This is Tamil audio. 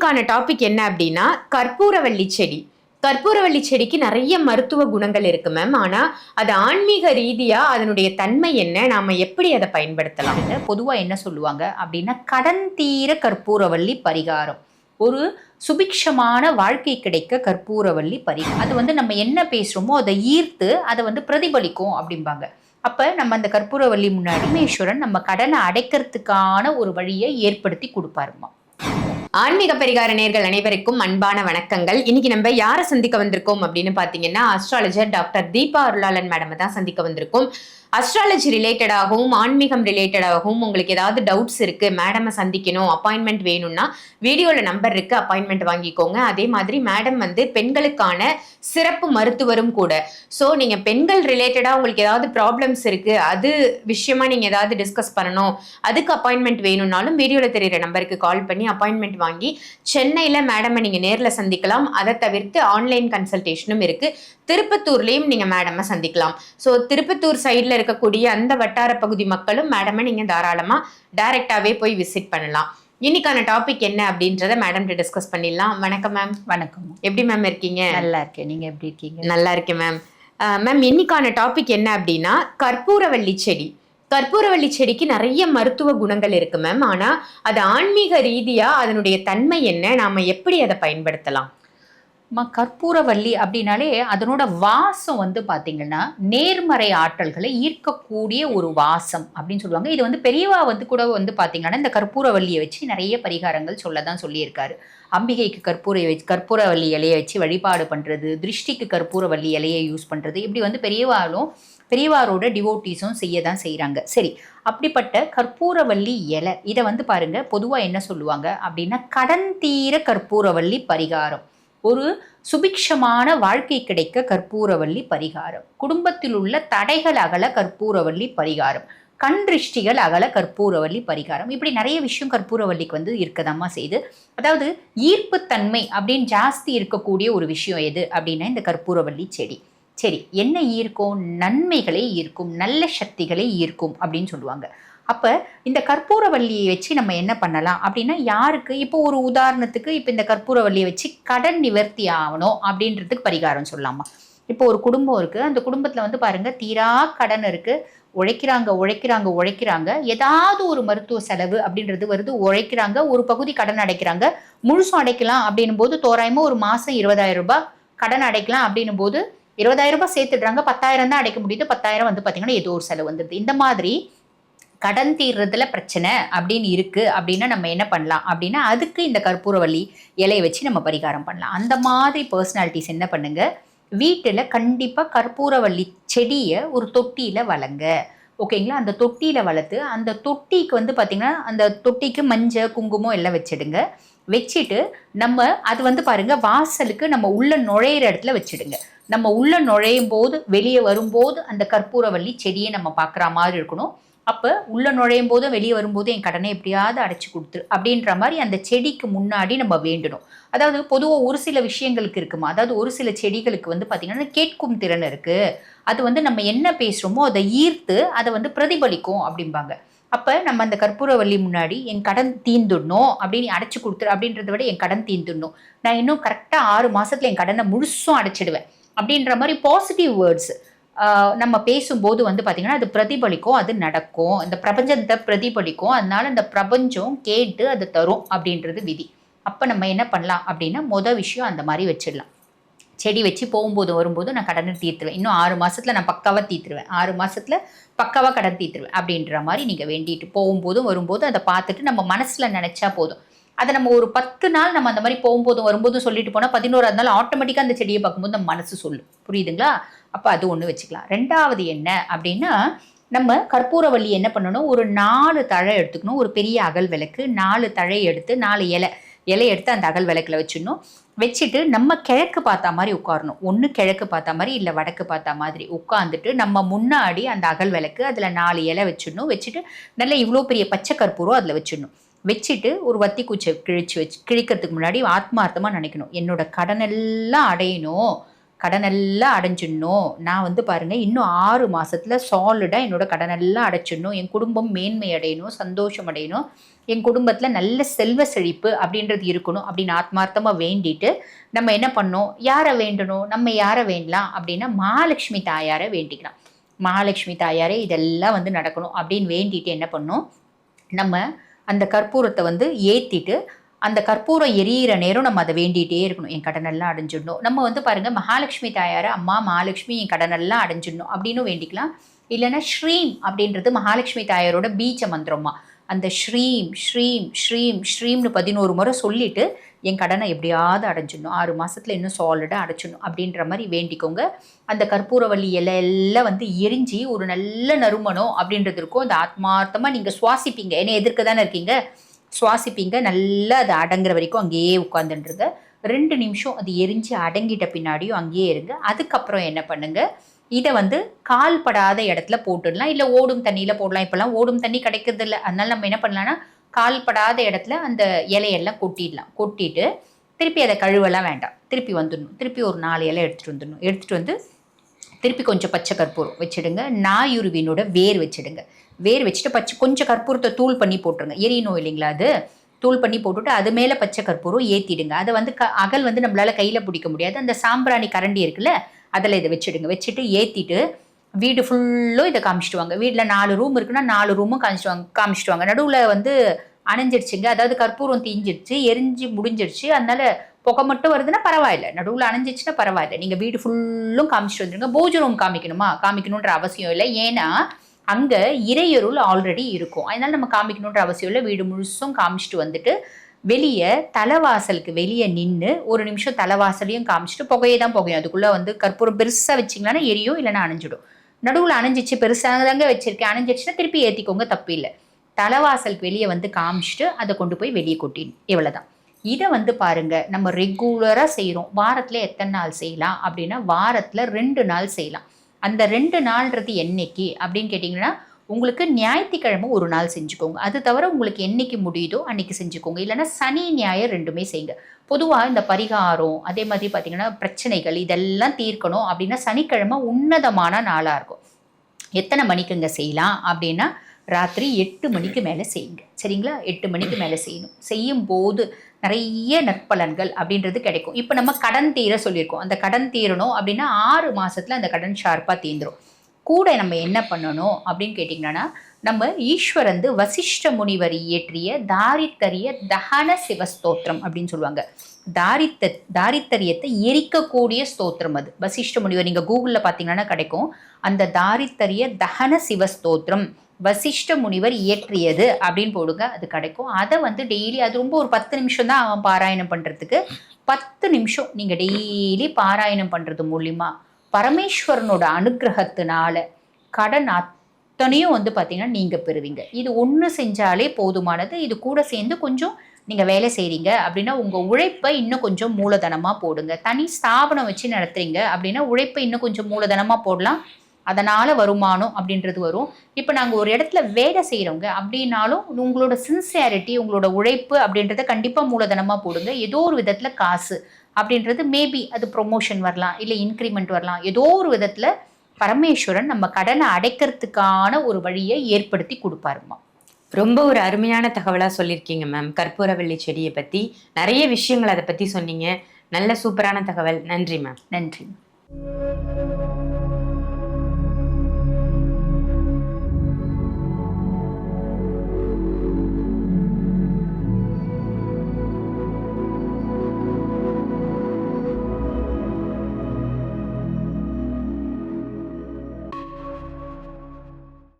இன்னைக்கான டாபிக் என்ன அப்படின்னா கற்பூரவள்ளி செடி. கற்பூரவள்ளி செடிக்கு நிறைய மருத்துவ குணங்கள் இருக்கு மேம் ஆனா அது ஆன்மீக ரீதியா அதனுடைய தன்மை என்ன? நாம எப்படி அதை பயன்படுத்தலாம்? பொதுவா என்ன சொல்லுவாங்க அப்படின்னா கடன் தீர கற்பூரவள்ளி பரிகாரம். ஒரு சுபிக்ஷமான வாழ்க்கை கிடைக்க கற்பூரவள்ளி பரிகாரம். அது வந்து நம்ம என்ன பேசுகிறோமோ அதை ஈர்த்து அதை வந்து பிரதிபலிக்கும் அப்படிம்பாங்க. அப்போ நம்ம அந்த கற்பூரவள்ளி முன்னாடி மேஸ்வரன் நம்ம கடனை அடைக்கிறதுக்கான ஒரு வழியை ஏற்படுத்தி கொடுப்பாருமா ஆன்மீக பரிகார நேர்கள் அனைவருக்கும் அன்பான வணக்கங்கள். இன்னைக்கு நம்ம யாரை சந்திக்க வந்திருக்கோம் அப்படின்னு பாத்தீங்கன்னா astrologer doctor Deepa Arulalan madam தான் சந்திக்க வந்திருக்கோம். அஸ்ட்ராலஜி ரிலேட்டடாகவும் ஆன்மீகம் ரிலேட்டடாகவும் உங்களுக்கு ஏதாவது டவுட்ஸ் இருக்கு மேடமை சந்திக்கணும் அப்பாயின்மெண்ட் வேணும்னா வீடியோவில் நம்பர் இருக்கு அப்பாயின்மெண்ட் வாங்கிக்கோங்க. அதே மாதிரி மேடம் வந்து பெண்களுக்கான சிறப்பு மருத்துவரும் கூட. ஸோ நீங்க பெண்கள் ரிலேட்டடாக உங்களுக்கு ஏதாவது ப்ராப்ளம்ஸ் இருக்கு அது விஷயமா நீங்க ஏதாவது டிஸ்கஸ் பண்ணணும் அதுக்கு அப்பாயின்மெண்ட் வேணும்னாலும் வீடியோவில் தெரியுற நம்பருக்கு கால் பண்ணி அப்பாயின்மெண்ட் வாங்கி சென்னையில் மேடமை நீங்க நேரில் சந்திக்கலாம். அதை தவிர்த்து ஆன்லைன் கன்சல்டேஷனும் இருக்கு. திருப்பத்தூர்லயும் நீங்க மேடமை சந்திக்கலாம். ஸோ திருப்பத்தூர் சைட்ல இருக்கக்கூடிய அந்த வட்டார பகுதி மக்களும் மேடமை நீங்க தாராளமா டைரக்டாவே போய் விசிட் பண்ணலாம். இன்னைக்கான டாபிக் என்ன அப்படின்றத மேடம் டிஸ்கஸ் பண்ணிடலாம். வணக்கம் மேம் வணக்கம். எப்படி மேம் இருக்கீங்க? நல்லா இருக்கேன். நீங்க எப்படி இருக்கீங்க? நல்லா இருக்கேன் மேம் மேம் இன்னைக்கான டாபிக் என்ன அப்படின்னா கற்பூரவள்ளி செடி. கற்பூரவள்ளி செடிக்கு நிறைய மருத்துவ குணங்கள் இருக்கு மேம் ஆனா அது ஆன்மீக ரீதியா அதனுடைய தன்மை என்ன? நாம எப்படி அதை பயன்படுத்தலாம்? மா கற்பூரவல்லி அப்படின்னாலே அதனோட வாசம் வந்து பார்த்திங்கன்னா நேர்மறை ஆற்றல்களை ஈர்க்கக்கூடிய ஒரு வாசம் அப்படின்னு சொல்லுவாங்க. இது வந்து பெரியவா வந்து கூட வந்து பார்த்தீங்கன்னா இந்த கற்பூரவல்லியை வச்சு நிறைய பரிகாரங்கள் சொல்ல தான் சொல்லியிருக்காரு. அம்பிகைக்கு கற்பூரை வச்சு கற்பூரவல்லி இலையை வச்சு வழிபாடு பண்ணுறது திருஷ்டிக்கு கற்பூரவல்லி இலையை யூஸ் பண்ணுறது இப்படி வந்து பெரியவாலும் பெரியவாரோட டிவோட்டிஸும் செய்ய தான் செய்கிறாங்க சரி அப்படிப்பட்ட கற்பூரவல்லி இலை இதை வந்து பாருங்கள் பொதுவாக என்ன சொல்லுவாங்க அப்படின்னா கடன் தீர கற்பூரவல்லி பரிகாரம். ஒரு சுபிக்ஷமான வாழ்க்கை கிடைக்க கற்பூரவல்லி பரிகாரம். குடும்பத்தில் உள்ள தடைகள் அகல கற்பூரவல்லி பரிகாரம். கண் திருஷ்டிகள் அகல கற்பூரவல்லி பரிகாரம். இப்படி நிறைய விஷயம் கற்பூரவல்லிக்கு வந்து இருக்கதாம்மா செய்து. அதாவது ஈர்ப்புத்தன்மை அப்படின்னு ஜாஸ்தி இருக்கக்கூடிய ஒரு விஷயம் எது அப்படின்னா இந்த கற்பூரவல்லி செடி. சரி என்ன ஈர்க்கும்? நன்மைகளை ஈர்க்கும் நல்ல சக்திகளை ஈர்க்கும் அப்படின்னு சொல்லுவாங்க. அப்போ இந்த கற்பூரவல்லியை வச்சு நம்ம என்ன பண்ணலாம் அப்படின்னா யாருக்கு? இப்போ ஒரு உதாரணத்துக்கு இப்போ இந்த கற்பூரவல்லியை வச்சு கடன் நிவர்த்தி ஆகணும் அப்படின்றதுக்கு பரிகாரம் சொல்லலாமா? இப்போ ஒரு குடும்பம் இருக்குது அந்த குடும்பத்தில் வந்து பாருங்கள் தீரா கடன் இருக்குது உழைக்கிறாங்க உழைக்கிறாங்க உழைக்கிறாங்க. ஏதாவது ஒரு மருத்துவ செலவு அப்படின்றது வருது. உழைக்கிறாங்க ஒரு பகுதி கடன் அடைக்கிறாங்க. முழுசும் அடைக்கலாம் அப்படின்னும் போது தோராயமாக ஒரு மாதம் இருபதாயிரம் ரூபாய் கடன் அடைக்கலாம் அப்படின்னும் போது இருபதாயிரம் ரூபாய் சேர்த்துடுறாங்க. பத்தாயிரம் தான் அடைக்க முடியுது. பத்தாயிரம் வந்து பார்த்தீங்கன்னா ஏதோ ஒரு செலவு வந்துடுது. இந்த மாதிரி கடன் தீர்றதுல பிரச்சனை அப்படின்னு இருக்கு. அப்படின்னா நம்ம என்ன பண்ணலாம்? அப்படின்னா அதுக்கு இந்த கற்பூரவள்ளி இலையை வச்சு நம்ம பரிகாரம் பண்ணலாம். அந்த மாதிரி பர்சனாலிட்டிஸ் என்ன பண்ணுங்க? வீட்டில் கண்டிப்பாக கற்பூரவள்ளி செடியை ஒரு தொட்டியில் வளங்க. ஓகேங்களா? அந்த தொட்டியில் வளர்த்து அந்த தொட்டிக்கு வந்து பார்த்திங்கன்னா அந்த தொட்டிக்கு மஞ்சள் குங்குமம் எல்லாம் வச்சிடுங்க. வச்சுட்டு நம்ம அது வந்து பாருங்கள் வாசலுக்கு நம்ம உள்ளே நுழையிற இடத்துல வச்சிடுங்க. நம்ம உள்ளே நுழையும் போது வெளியே வரும்போது அந்த கற்பூரவள்ளி செடியை நம்ம பார்க்குற மாதிரி இருக்கணும். அப்போ உள்ளே நுழையும் போதும் வெளியே வரும்போது என் கடனை எப்படியாவது அடைச்சி கொடுத்துரு அப்படின்ற மாதிரி அந்த செடிக்கு முன்னாடி நம்ம வேண்டணும். அதாவது பொதுவாக ஒரு சில விஷயங்களுக்கு இருக்குமா? அதாவது ஒரு சில செடிகளுக்கு வந்து பார்த்திங்கன்னா கேட்கும் திறன் இருக்குது அது வந்து நம்ம என்ன பேசுகிறோமோ அதை ஈர்த்து அதை வந்து பிரதிபலிக்கும் அப்படிம்பாங்க. அப்போ நம்ம அந்த கற்பூரவல்லி முன்னாடி என் கடன் தீந்துடணும் அப்படின்னு அடைச்சி கொடுத்துரு அப்படின்றத விட என் கடன் தீந்துடணும். நான் இன்னும் கரெக்டாக ஆறு மாதத்தில் என் கடனை முழுசும் அடைச்சிடுவேன். அப்படின்ற மாதிரி பாசிட்டிவ் வேர்ட்ஸ் நம்ம பேசும்போது வந்து பார்த்திங்கன்னா அது பிரதிபலிக்கும் அது நடக்கும். இந்த பிரபஞ்சத்தை பிரதிபலிக்கும். அதனால இந்த பிரபஞ்சம் கேட்டு அது தரும் அப்படின்றது விதி. அப்போ நம்ம என்ன பண்ணலாம் அப்படின்னா மொதல் விஷயம் அந்த மாதிரி வச்சிடலாம். செடி வச்சு போகும்போது வரும்போது நான் கடனை தீர்த்துருவேன். இன்னும் ஆறு மாதத்தில் நான் பக்காவாக தீர்த்துருவேன். ஆறு மாதத்தில் பக்காவாக கடன் தீர்த்துருவேன் அப்படின்ற மாதிரி நீங்கள் வேண்டிட்டு போகும்போதும் வரும்போது அதை பார்த்துட்டு நம்ம மனசில் நினச்சா போதும். அதை நம்ம ஒரு பத்து நாள் நம்ம அந்த மாதிரி போகும்போதும் வரும்போதும் சொல்லிட்டு போனால் பதினோராது நாள் ஆட்டோமேட்டிக்காக அந்த செடியை பார்க்கும்போது நம்ம மனசு சொல்லும். புரியுதுங்களா? அப்போ அது ஒன்று வச்சுக்கலாம். ரெண்டாவது என்ன அப்படின்னா நம்ம கற்பூரவள்ளி என்ன பண்ணணும்? ஒரு நாலு தழை எடுத்துக்கணும். ஒரு பெரிய அகல் விளக்கு. நாலு தழை எடுத்து நாலு இலை. இலை எடுத்து அந்த அகல் விளக்கில் வச்சிடணும். வச்சுட்டு நம்ம கிழக்கு பார்த்தா மாதிரி உட்காரணும். ஒன்று கிழக்கு பார்த்தா மாதிரி இல்லை வடக்கு பார்த்தா மாதிரி. உட்காந்துட்டு நம்ம முன்னாடி அந்த அகல் விளக்கு அதில் நாலு இலை வச்சிடணும். வச்சுட்டு நல்ல இவ்வளோ பெரிய பச்சை கற்பூரம் அதில் வச்சிடணும். வச்சுட்டு ஒரு வத்தி குச்சை கிழிச்சு வச்சு கிழிக்கிறதுக்கு முன்னாடி ஆத்மார்த்தமாக நினைக்கணும். என்னோட கடன் எல்லாம் அடையணும். கடனெல்லாம் அடைஞ்சிடணும். நான் வந்து பாருங்க இன்னும் ஆறு மாசத்துல சாலிடா என்னோட கடனெல்லாம் அடைச்சிடணும். என் குடும்பம் மேன்மை அடையணும் சந்தோஷம் அடையணும். என் குடும்பத்துல நல்ல செல்வ செழிப்பு அப்படின்றது இருக்கணும் அப்படின்னு ஆத்மார்த்தமா வேண்டிட்டு நம்ம என்ன பண்ணோம் யாரை வேண்டணும்? நம்ம யாரை வேண்டலாம்? அப்படின்னா மகாலட்சுமி தாயாரை வேண்டிக்கலாம். மகாலட்சுமி தாயாரே இதெல்லாம் வந்து நடக்கணும் அப்படின்னு வேண்டிட்டு என்ன பண்ணோம் நம்ம அந்த கற்பூரத்தை வந்து ஏற்றிட்டு அந்த கற்பூரம் எரியிற நேரம் நம்ம அதை வேண்டிகிட்டே இருக்கணும். என் கடனெல்லாம் அடைஞ்சிடணும். நம்ம வந்து பாருங்க மகாலட்சுமி தாயார் அம்மா மகாலட்சுமி என் கடனெல்லாம் அடைஞ்சிடணும். அப்படின்னு வேண்டிக்கலாம். இல்லைன்னா ஸ்ரீம் அப்படின்றது மகாலட்சுமி தாயாரோட பீஜ மந்திரமா அந்த ஸ்ரீம் ஸ்ரீம் ஸ்ரீம் ஸ்ரீம்னு பதினோரு முறை சொல்லிட்டு என் கடனை எப்படியாவது அடைஞ்சிடணும். ஆறு மாதத்தில் இன்னும் சாலிடாக அடைச்சிடணும் அப்படின்ற மாதிரி வேண்டிக்கோங்க. அந்த கற்பூரவள்ளி இலை எல்லாம் வந்து எரிஞ்சு ஒரு நல்ல நறுமணம் அப்படின்றது இருக்கும். அந்த ஆத்மார்த்தமாக நீங்கள் சுவாசிப்பீங்க. என்னை எதிர்க்க தானே இருக்கீங்க? சுவாசிப்பீங்க. நல்லா அது அடங்குற வரைக்கும் அங்கேயே உட்காந்துருங்க ரெண்டு நிமிஷம் அது எரிஞ்சு அடங்கிட்ட பின்னாடியும் அங்கேயே இருங்க. அதுக்கப்புறம் என்ன பண்ணுங்கள் இதை வந்து கால் படாத இடத்துல போட்டுடலாம். இல்லை ஓடும் தண்ணியில் போடலாம். இப்போல்லாம் ஓடும் தண்ணி கிடைக்கிறது இல்லை அதனால நம்ம என்ன பண்ணலாம்னா கால் படாத இடத்துல அந்த இலையெல்லாம் கொட்டிடலாம். கொட்டிட்டு திருப்பி அதை கழுவெல்லாம் வேண்டாம். திருப்பி வந்துடணும். திருப்பி ஒரு நாலு இலை எடுத்துகிட்டு வந்துடணும். எடுத்துகிட்டு வந்து திருப்பி கொஞ்சம் பச்சை கற்பூரம் வச்சிடுங்க. நாயுருவினோட வேர் வச்சிடுங்க. வேர் வச்சுட்டு பச்சை கொஞ்சம் கற்பூரத்தை தூள் பண்ணி போட்டுருங்க. எரியணும் இல்லைங்களா அது? தூள் பண்ணி போட்டுட்டு அது மேலே பச்சை கற்பூரம் ஏற்றிடுங்க அதை வந்து க அகல் வந்து நம்மளால் கையில் பிடிக்க முடியாது. அந்த சாம்பிராணி கரண்டி இருக்குல்ல அதில் இதை வச்சிடுங்க. வச்சுட்டு ஏற்றிட்டு வீடு ஃபுல்லும் இதை காமிச்சிட்டு வாங்க வீட்டில் நாலு ரூம் இருக்குன்னா நாலு ரூமும் காமிச்சிட்டு காமிச்சிடுவாங்க நடுவில் வந்து அணைஞ்சிருச்சுங்க. அதாவது கற்பூரம் தீஞ்சிருச்சு எரிஞ்சு முடிஞ்சிடுச்சு அதனால புகை மட்டும் வருதுன்னா பரவாயில்ல. நடுவில் அணைஞ்சிச்சுன்னா பரவாயில்ல. நீங்கள் வீடு ஃபுல்லும் காமிச்சிட்டு வந்துருங்க. பூஜை ரூம் காமிக்கணுமா? காமிக்கணுன்ற அவசியம் இல்லை. ஏன்னா அங்கே இறையருள் ஆல்ரெடி இருக்கும். அதனால நம்ம காமிக்கணுன்ற அவசியம் இல்லை. வீடு முழுசும் காமிச்சிட்டு வந்துட்டு வெளியே தலைவாசலுக்கு வெளியே நின்று ஒரு நிமிஷம் தலைவாசலையும் காமிச்சிட்டு புகையே தான் புகையும். அதுக்குள்ளே வந்து கற்பூரம் பெருசாக வச்சிங்களான்னா எரியும் இல்லைன்னா அணைஞ்சிடும். நடுவில் அணைஞ்சிச்சு பெருசாக தாங்க வச்சிருக்கேன். அணைஞ்சிடுச்சுன்னா திருப்பி ஏற்றிக்கோங்க தப்பு இல்லை தலைவாசலுக்கு வெளியே வந்து காமிச்சிட்டு அதை கொண்டு போய் வெளியே கொட்டிடணும் இவ்வளோதான் இதை வந்து பாருங்க நம்ம ரெகுலராக செய்கிறோம் வாரத்தில் எத்தனை நாள் செய்யலாம்? அப்படின்னா வாரத்தில் ரெண்டு நாள் செய்யலாம். அந்த ரெண்டு நாள்ன்றது என்னைக்கு? அப்படின்னு கேட்டிங்கன்னா உங்களுக்கு ஞாயிற்றுக்கிழமை ஒரு நாள் செஞ்சுக்கோங்க. அது தவிர உங்களுக்கு என்னைக்கு முடியுதோ அன்னைக்கு செஞ்சுக்கோங்க. இல்லைன்னா சனி ஞாயிறு ரெண்டுமே செய்யுங்க. பொதுவாக இந்த பரிகாரம் அதே மாதிரி பார்த்தீங்கன்னா பிரச்சனைகள் இதெல்லாம் தீர்க்கணும் அப்படின்னா சனிக்கிழமை உன்னதமான நாளாக இருக்கும். எத்தனை மணிக்குங்க செய்யலாம் அப்படின்னா ராத்திரி எட்டு மணிக்கு மேலே செய்யுங்க. சரிங்களா? எட்டு மணிக்கு மேலே செய்யணும். செய்யும் போது நிறைய நற்பலன்கள் அப்படின்றது கிடைக்கும். இப்போ நம்ம கடன் தீர சொல்லியிருக்கோம். அந்த கடன் தீரணும் அப்படின்னா ஆறு மாதத்தில் அந்த கடன் ஷார்ப்பாக தீந்துரும். கூட நம்ம என்ன பண்ணணும் அப்படின்னு கேட்டிங்கன்னா நம்ம ஈஸ்வரந்து வசிஷ்ட முனிவர் இயற்றிய தாரித்தரிய தகன சிவஸ்தோத்திரம் அப்படின்னு சொல்லுவாங்க. தாரித்த தாரித்தரியத்தை எரிக்கக்கூடிய ஸ்தோத்திரம் அது. வசிஷ்ட முனிவர் நீங்கள் கூகுளில் பார்த்தீங்கன்னா கிடைக்கும். அந்த தாரித்தரிய தகன சிவஸ்தோத்திரம் வசிஷ்ட முனிவர் இயற்றியது அப்படின்னு போடுங்க அது கிடைக்கும். அதை வந்து டெய்லி அது ரொம்ப ஒரு பத்து நிமிஷம் தான் அவன் பாராயணம் பண்ணுறதுக்கு பத்து நிமிஷம் நீங்கள் டெய்லி பாராயணம் பண்ணுறது மூலிமா பரமேஸ்வரனோட அனுகிரகத்தினால கடன் அத்தனையும் வந்து பார்த்திங்கன்னா நீங்கள் பெறுவீங்க. இது ஒன்று செஞ்சாலே போதுமானது. இது கூட சேர்ந்து கொஞ்சம் நீங்கள் வேலை செய்கிறீங்க அப்படின்னா உங்கள் உழைப்பை இன்னும் கொஞ்சம் மூலதனமாக போடுங்க. தனி ஸ்தாபனம் வச்சு நடத்துறீங்க அப்படின்னா உழைப்பை இன்னும் கொஞ்சம் மூலதனமாக போடலாம். அதனால் வருமானம் அப்படின்றது வரும். இப்போ நாங்கள் ஒரு இடத்துல வேலை செய்கிறவங்க அப்படின்னாலும் உங்களோட சின்சியாரிட்டி உங்களோட உழைப்பு அப்படின்றத கண்டிப்பாக மூலதனமாக போடுங்க. ஏதோ ஒரு விதத்தில் காசு. அப்படின்றது மேபி அது ப்ரொமோஷன் வரலாம் இல்லை இன்க்ரிமெண்ட் வரலாம். ஏதோ ஒரு விதத்தில் பரமேஸ்வரன் நம்ம கடனை அடைக்கிறதுக்கான ஒரு வழியை ஏற்படுத்தி கொடுப்பாருமா. ரொம்ப ஒரு அருமையான தகவலாக சொல்லியிருக்கீங்க மேம் கற்பூரவள்ளி செடியை பற்றி நிறைய விஷயங்கள் அதை பற்றி சொன்னீங்க. நல்ல சூப்பரான தகவல். நன்றி மேம் நன்றி.